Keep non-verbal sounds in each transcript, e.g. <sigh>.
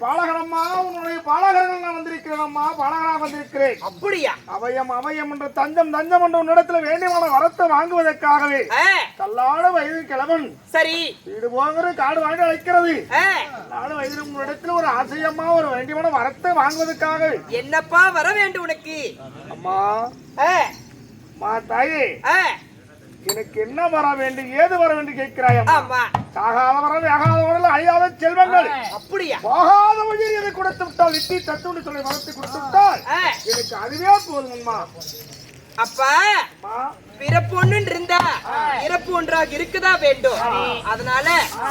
பாலகரம்மா உன்னுடைய பாலகர்கள் நான் வந்திருக்கிறேன் அம்மா பாலகராக வந்திருக்கிறேன். அப்படியா? அவயம் அவயம் என்ற தஞ்சம் தஞ்சம் என்ற உன்னிடத்துல வேண்டியமான வரத்தை வாங்குவதற்காகவே. தள்ளாட வயது கிழவன். சரி. வீடு போகிற காடு வாங்கி அழைக்கிறது. தள்ளாட வயது உன்னிடத்துல ஒரு ஆசையம்மா ஒரு வேண்டியமான வரத்தை வாங்குவதற்காக. என்னப்பா வர வேண்டும் உனக்கு? அம்மா. மா தாயே. எனக்கு என்ன வர வேண்டும் ஏது வர வேண்டும் கேட்கிறாய் அம்மா ஆமா சாகாத வரம் வேகாத வரல அழியாத செல்வங்கள். அப்படியா? போகாத வழியில் இதை கொடுத்து விட்டால்? இட்டி தட்டுன்னு சொல்லி வரத்தை கொடுத்து விட்டால்? எனக்கு அதுவே போதும் அம்மா. அப்பா அம்மா. பிறப்பு ஒண்ணு இருந்தா இறப்பு ஒன்றாக இருக்குதா வேண்டும்? அதனால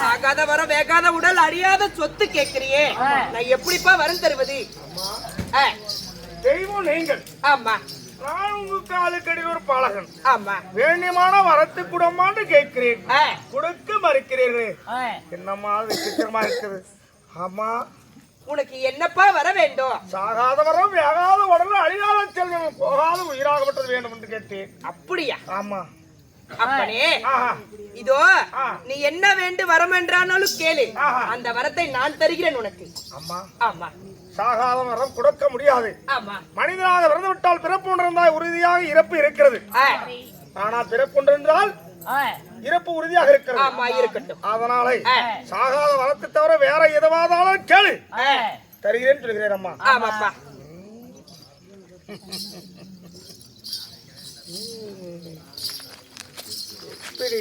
ஆகாத வர வேகாத உடல் அழியாத சொத்து கேக்குறியே நான் எப்படிப்பா வரம் தருவது? தெய்வம் நீங்கள். ஆமா. நான் உங்க காலுக்கடி ஒரு பாலகன் ஆமா. வேண்டியமான வரத்து குடமான்னு கேட்கிறேன். கொடுக்க மறுக்கிறீர்கள். என்னம்மா விசித்திரமா இருக்குது? ஆமா உனக்கு என்னப்பா வர வேண்டும்? சாகாத வரம் வேகாத உடல் அழியாத செல்வம் போகாத உயிராகப்பட்டது வேண்டும் என்று கேட்டேன். அப்படியா? ஆமா. அப்பனே இதோ. நீ என்ன வேண்டு வரம் என்றானாலும் கேளு. அந்த வரத்தை நான் தருகிறேன் உனக்கு. அம்மா. ஆமா. சாகாத வரம் கொடுக்க முடியாது. மனிதனாக பிறந்து விட்டால் பிறப்பு ஒன்றிருந்தால் உறுதியாக இறப்பு இருக்கிறது. ஆ, ஆனா பிறப்பு ஒன்றிருந்தால் இறப்பு உறுதியாக இருக்கிறது. அதனால. சாகாத வரத்தை தவிர வேற எதுவாதாலும் கேளு. ஆ, தருகிறேன்னு சொல்கிறேன் அம்மா. ஆமாப்பா.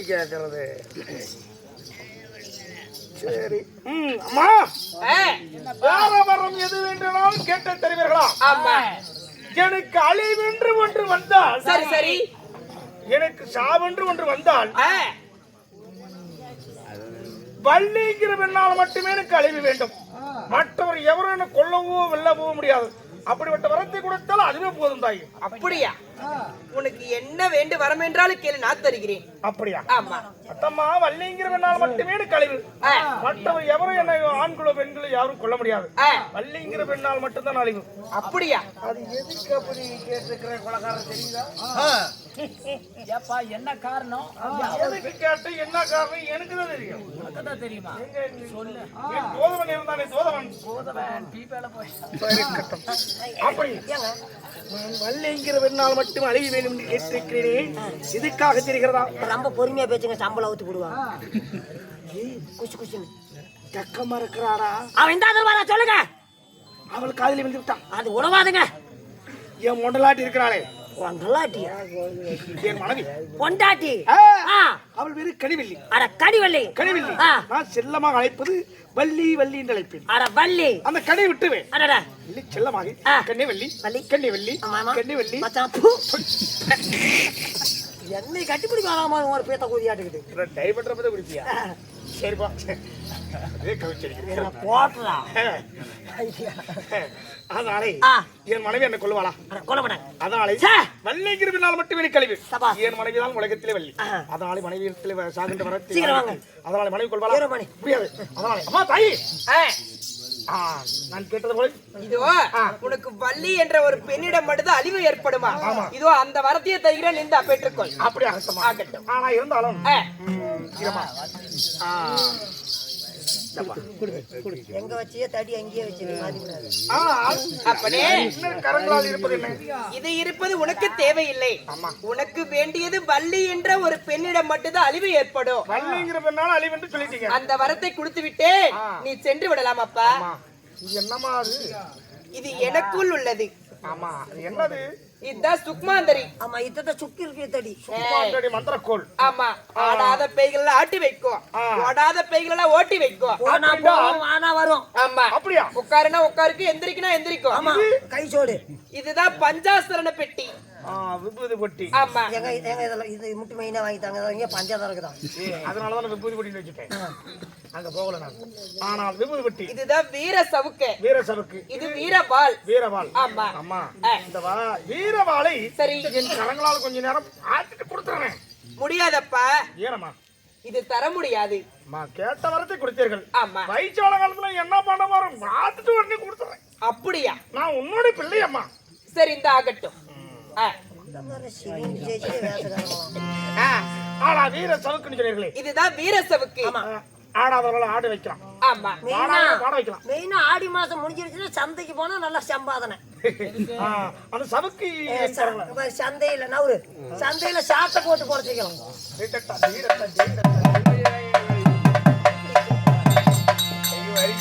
கேட்கறது? சரி. ம், அம்மா. வரம் எது வேண்டுமானாலும் கேட்டு தருவீர்களா? ஆமா. எனக்கு அழிவென்று ஒன்று வந்தால் சரி சரி. எனக்கு சாவென்று ஒன்று வந்தால் வள்ளிங்கிற பெண்ணால் மட்டுமே எனக்கு அழிவு வேண்டும். மற்றவர் எவரும் கொல்லவோ வெல்லவோ முடியாது. அப்படிப்பட்ட வரத்தை கொடுத்தால் அதுவே போதும் தாய். அப்படியா? உனக்கு என்ன வேண்டு வரம் என்றாலும் கேளு நான் தருகிறேன். அப்படியா? ஆமா. அத்தம்மா வள்ளிங்கிற பெண்ணால் மட்டுமே ஆ, மற்றவர் எவரும் என்ன ஆண்களோ பெண்களோ யாரும் கொல்ல முடியாது. வள்ளிங்கிற பெண்ணால் மட்டும்தான் அழிவு. அப்படியா? அது எதுக்கு அப்படி கேட்டிருக்கிற கொலகாரன் தெரியுதா? ஏப்பா என்ன காரணம்? எதுக்கு கேட்டு என்ன காரணம்? எனக்கு தான் தெரியும். அதான் தெரியுமா? எங்க சொல்லு. என் சோதவன் இருந்தானே சோதவன் போதவன் டீப்பேல போய். அப்படி. நான் வள்ளிங்கிற பெண்ணால் மட்டும் அழிவு வேண்டும் என்று கேட்டிருக்கிறேன். இதுக்காக தெரிகிறதா? ரொம்ப பொறுமையா பேசுங்க சம்பளம் ஊத்தி போடுவான் குசு குசுன்னு. கக்கமா இருக்கிறாரா அவன் இந்த ஆதரவா சொல்லுங்க. அவள் காதலி வந்து விட்டான். அது உணவாதுங்க என் மொண்டலாட்டி இருக்கிறாளே. என் மனைவி. பொண்டாட்டி. அவள் வெறும் கனிவெள்ளி அட கடிவள்ளி கனிவெள்ளி ஆ. நான் செல்லமாக அழைப்பது வள்ளி வள்ளி என்று அழைப்பேன். அட வள்ளி. அந்த கனி விட்டுவேன் அடடா. வள்ளி செல்லமாக. கன்னிவள்ளி. வள்ளி. கன்னிவள்ளி. கன்னிவள்ளி. மச்சான் என்னை கட்டிப்பிடிக்க வேணாமா? ஒரு பேத்த கூதியாட்டுக்கிட்டு டைபெட்ற பத்தி குடிப்பியா? சரிப்பா. அதே கவிச்சரிக்கிறேன் போட்டுறா அதனாலே. என் மனைவி என்ன கொள்வாளா கொல்லப்பட அதனாலே சே. வள்ளிங்கிற பின்னால் மட்டுமே கழிவு. சபா. என் மனைவி தான் உலகத்திலே வள்ளி. அதனாலே மனைவி சாகின்ற வர. அதனாலே மனைவி கொள்வாளா. முடியாது. அதனாலே அம்மா தாயி. நான் கேட்டது போல இதோ உனக்கு வள்ளி என்ற ஒரு பெண்ணிடம் மட்டும்தான் அழிவு ஏற்படுமா? இதோ அந்த வரத்தையே தருகிறேன் இந்த பெற்றுக்கொள். அப்படி ஆகட்டும். ஆனா இருந்தாலும் எங்க வச்சியே தடி அங்கேயே வச்சு ஆ, அப்பனே இன்னும் கரங்களால் இருப்பது என்ன? இது இருப்பது உனக்கு தேவையில்லை. உனக்கு வேண்டியது வள்ளி என்ற ஒரு பெண்ணிடம் மட்டும்தான் அழிவு ஏற்படும். வள்ளிங்கிற பெண்ணால அழிவென்று சொல்லிட்டீங்க. அந்த வரத்தை கொடுத்து விட்டேன் நீ சென்று விடலாம் அப்பா. என்னமா அது? இது எனக்குள் உள்ளது. ஆமா. அது என்னது? இதுதான் சுக்மாந்தரி. ஆமா இத்தத்தை சுக்கி இருக்கு தடி சும்மாண்டடி மந்திரக்கோள். ஆமா ஆடாத பேய்கள் எல்லாம் ஆட்டி வைக்கும் ஓடாத பேய்கள் எல்லாம் ஓட்டி வைக்கும் வானா வரும். ஆமா. அப்படியா? உட்காருனா உட்காருக்கு எந்திரிக்கனா எந்திரிக்கும். ஆமா கை சோடு. இதுதான் பஞ்சாசரண பெட்டி. விபூதி பொட்டி. ஆமா. எங்க எங்க இதெல்லாம் இது முட்டு மெயினா வாங்கி தாங்க. இங்க பஞ்சாதான் இருக்குதான் அதனாலதான் நான் விபூதி பொட்டின்னு வச்சுட்டேன். அங்க போகல நான். ஆனால் விபூதி பொட்டி. இதுதான் வீர சவுக்கு. வீர சபுக்கு இது வீரவாள் வீரவாள் ஆமா. அம்மா. இந்த வா வீரவாளை சரி. என் கரங்களால் கொஞ்ச நேரம் ஆட்டிட்டு கொடுத்துறேன். முடியாதப்பா. ஏனம்மா? இது தர முடியாது. அம்மா கேட்ட வரத்தை கொடுத்தீர்கள். ஆமா. வயிற்றால காலத்துல என்ன பண்ண வரும் பார்த்துட்டு உடனே கொடுத்துறேன். அப்படியா? நான் உன்னோட பிள்ளை அம்மா சரி இந்த ஆகட்டும். ஆனா வீர சவுக்குன்னு சொன்னீர்களே இதுதான் வீர சவுக்கு. ஆ, ஆடாதவர்களை ஆட வைக்கலாம். ஆமா. பாட வைக்கலாம். மெயினா ஆடி மாசம் முடிஞ்சிருச்சுன்னா சந்தைக்கு போனா நல்லா சம்பாதனை. அந்த சவுக்கு சந்தையில நவுரு சந்தையில சாட்டை போட்டு குறைச்சிக்கலாம்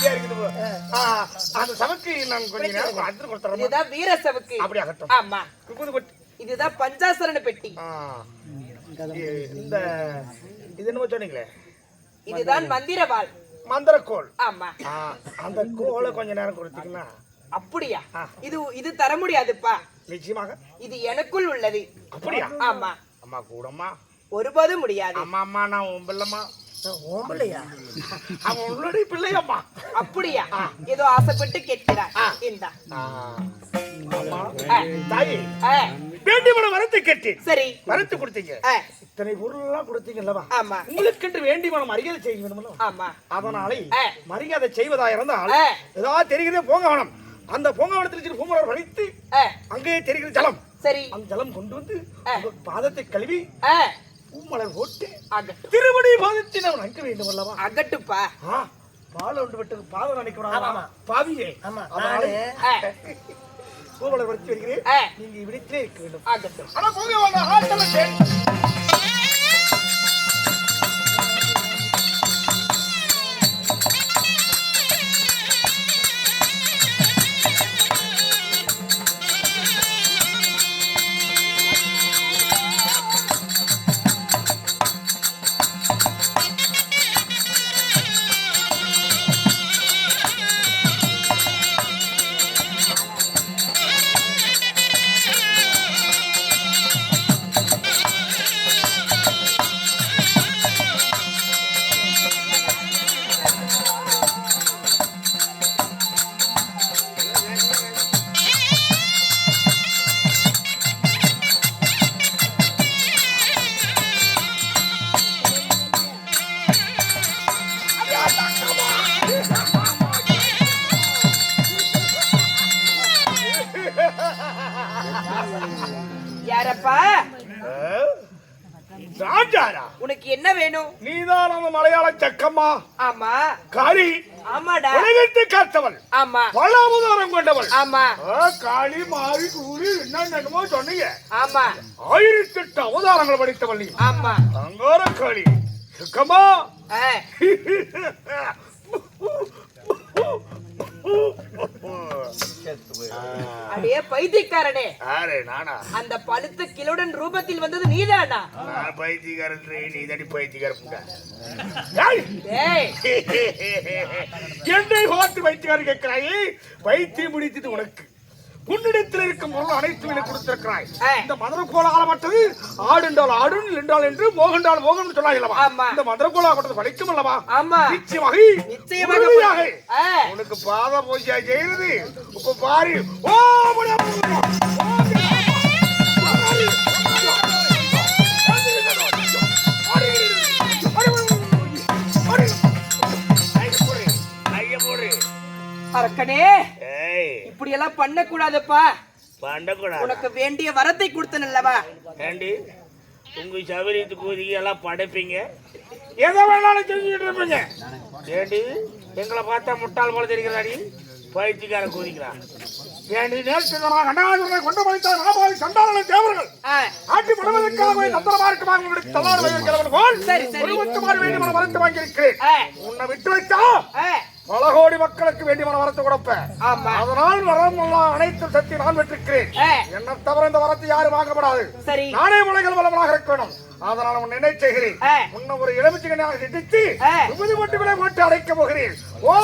அருமையா இருக்குது அந்த சவுக்கு நான் கொஞ்ச நேரம் அடுத்து கொடுத்துறேன் இதுதான் வீர சவுக்கு. அப்படி ஆகட்டும். ஆமா. இப்போது பட்- இதுதான் பஞ்சாசரண பெட்டி. ஆ, இ- இந்த இது என்னமோ சொன்னீங்களே? இதுதான் மந்திரவாள். மந்திரக்கோள். ஆமா. ஆ, அந்த கோலை கொஞ்ச நேரம் கொடுத்தீங்கன்னா. அப்படியா. இது இது தர முடியாதுப்பா. நிச்சயமாக. இது எனக்குள் உள்ளது. அப்படியா? ஆமா. அம்மா கூடம்மா. ஒருபோதும் முடியாது. அம்மா அம்மா நான் உன் பிள்ளைம்மா. ஓம்பலையா <laughs> அவன் உன்னுடைய பிள்ளையம்மா. அப்படியா? ஏதோ ஆசைப்பட்டு கேட்கிறார். இந்தா. தாயே. வேண்டியவன வரத்தை கேட்டேன் சரி. வரத்து கொடுத்தீங்க. இத்தனை பொருளெல்லாம் கொடுத்தீங்கல்லவா? ஆமா. உங்களுக்கென்று வேண்டியவன மரியாதை செய்ய ஆமா. அதனாலே. மரியாதை செய்வதா இருந்தால். ஏதாவது தெரிகிறதே பூங்கவனம். அந்த பூங்கவனத்தில் பூமலர் வடித்து ஆ, அங்கே தெரிகிற ஜலம். சரி. அந்த ஜலம் கொண்டு வந்து பாதத்தை கழுவி பூமலர் போட்டு அகட்டும் திருமணி பாதத்தை நாம் நன்க வேண்டும் அல்லவா? அகட்டுப்பா. பால் ஒன்று விட்டு பாதம் நினைக்கிறான் பாவியே. பூமலர் வடித்து வருகிறேன் நீங்க இவ்விடத்திலே இருக்க வேண்டும். ஆனா போங்க வாங்க. யாரப்பா? ராஜாரா உனக்கு என்ன வேணும்? நீதான் அந்த மலையாள சக்கம்மா. ஆமா. காளி. ஆமாடா. உலகத்தை காத்தவள் ஆமா. பல அவதாரம் கொண்டவள். ஆமா. காளி மாறி கூறி என்னென்னமோ சொன்னீங்க. ஆமா. ஆயிரத்தி எட்டு அவதாரங்கள் படித்தவள் நீ. ஆமா. அங்கார காளி. சுக்கம்மா. <laughs> அடே பைத்தியக்காரனே. யாரு? நானா? அந்த பழுத்த கிலோடன் ரூபத்தில் வந்தது நீதானா? நான் பைத்தியக்காரன் நீ தடி பைத்தியக்காரன் டேய் என்னை பார்த்து வைத்தியார் கேட்கிறாயே? வைத்தியம் முடித்தது உனக்கு. உன்னிடத்தில் இருக்கும் பொருள் அனைத்தும் எனக்கு கொடுத்திருக்கிறாய். இந்த மதுர கோலாகப்பட்டது ஆடுண்டால் ஆடுன் என்றால் என்று மோகண்டால் மோகன் சொல்லாங்களவா ஆமா. இந்த மதுர கோலாகப்பட்டது படிக்கும் அல்லவா? ஆமா. நிச்சயமாக நிச்சயமாக உனக்கு பாத பூஜை செய்யறது இப்ப பாரு. ஓ. அரக்கனே இப்படி எல்லாம் பண்ண கூடாதுப்பா பண்ணக்கூடாது. உனக்கு வேண்டிய வரத்தை கொடுத்தனல்லவா ஏண்டி? உங்க சபரியத்துக்கு ஊதி எல்லாம் படைப்பீங்க. எதை வேணாலும் செஞ்சுட்டு இருப்பீங்க. ஏண்டி? எங்களை பார்த்தா முட்டாள் போல தெரிகிறாடி. பயிற்சிக்கார கூதிக்கிறான் ஏண்டி? நான் கண்டகாசுரனை கொண்டு மறைத்தார் நாபாவி சண்டாளன தேவர்கள். ஆ, ஆட்டி படுவதற்காக தந்திரமா இருக்குமா உங்களுக்கு தள்ளாடு வைக்கிறவன் போல் சரி, சரி. ஒருவத்துமாறு வேண்டி மன வரத்து வாங்கியிருக்கிறேன். உன்னை விட்டு வைத்தா பல கோடி மக்களுக்கு வேண்டி மன வரத்து கொடுப்பேன். அதனால் வரம் எல்லாம் அனைத்து சக்தி நான் பெற்றிருக்கிறேன். என்ன தவிர இந்த வரத்தை யாரும் வாங்கப்படாது. நானே முளைகள் வளவனாக இருக்க வேண்டும் அதனால் உன் நினை செய்கிறேன். ஆ. உன்னை ஒரு எலுமிச்சை கண்ணியாக ஆ. விபதி மட்டுமே போட்டு அடைக்க போகிறேன். ஓ!